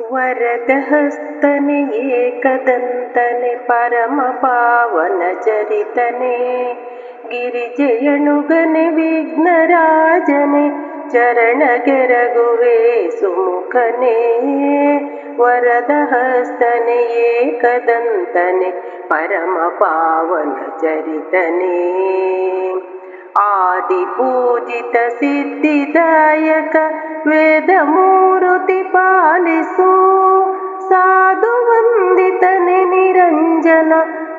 वरदहस्तनि एक परमपावनचरितने गिरिजयनुगन् विघ्नराजने चरणगरगुरे सुमुखने वरदहस्तनिक दन्तनि परमपावनचरितने आदिपूजितसिद्धिदायक वेदमू ಪಾಲಿಸು. ಸಾಧು ವಂದಿತನೆ ನಿರಂಜನ,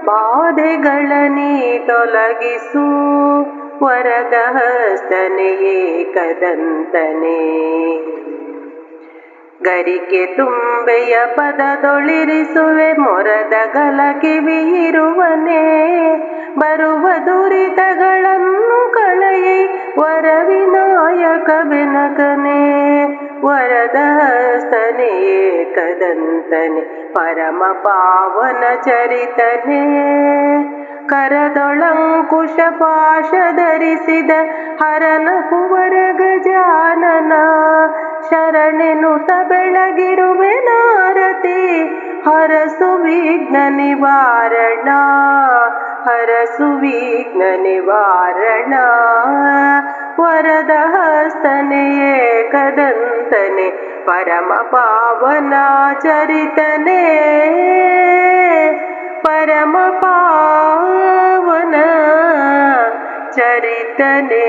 ಬಾಧೆಗಳ ನೀ ತೊಲಗಿಸು ವರದ ಕದಂತನೆ ಗರಿಕೆ ತುಂಬೆಯ ಪದದೊಳಿರಿಸುವೆ, ಮೊರದ ಗಲ ಕಿವಿಯಿರುವನೇ ಬರುವ ದುರಿತಗಳನ್ನು ಕಳೆಯಿ, ವರವಿನಾಯಕ ಬೆನಕನೇ. ವರದ ಕದಂತನೆ ಪರಮ ಪಾವನ ಚರಿತನೇ. ಕರದೊಳಂಕುಶ ಪಾಶ ಧರಿಸಿದ ಹರನ ಕುವರ ಗಜಾನನ. ಶರಣೆನುತ ಬೆಳಗಿರುವೆ ನಾರತಿ, ಹರಸು ವಿಘ್ನ ನಿವಾರಣ. ಹರಸು ವಿಘ್ನ ನಿವಾರಣ. ವರದ ಹಸ್ತನೆ చరితనే పరమ పావన చరితనే పరమ పావన చరితనే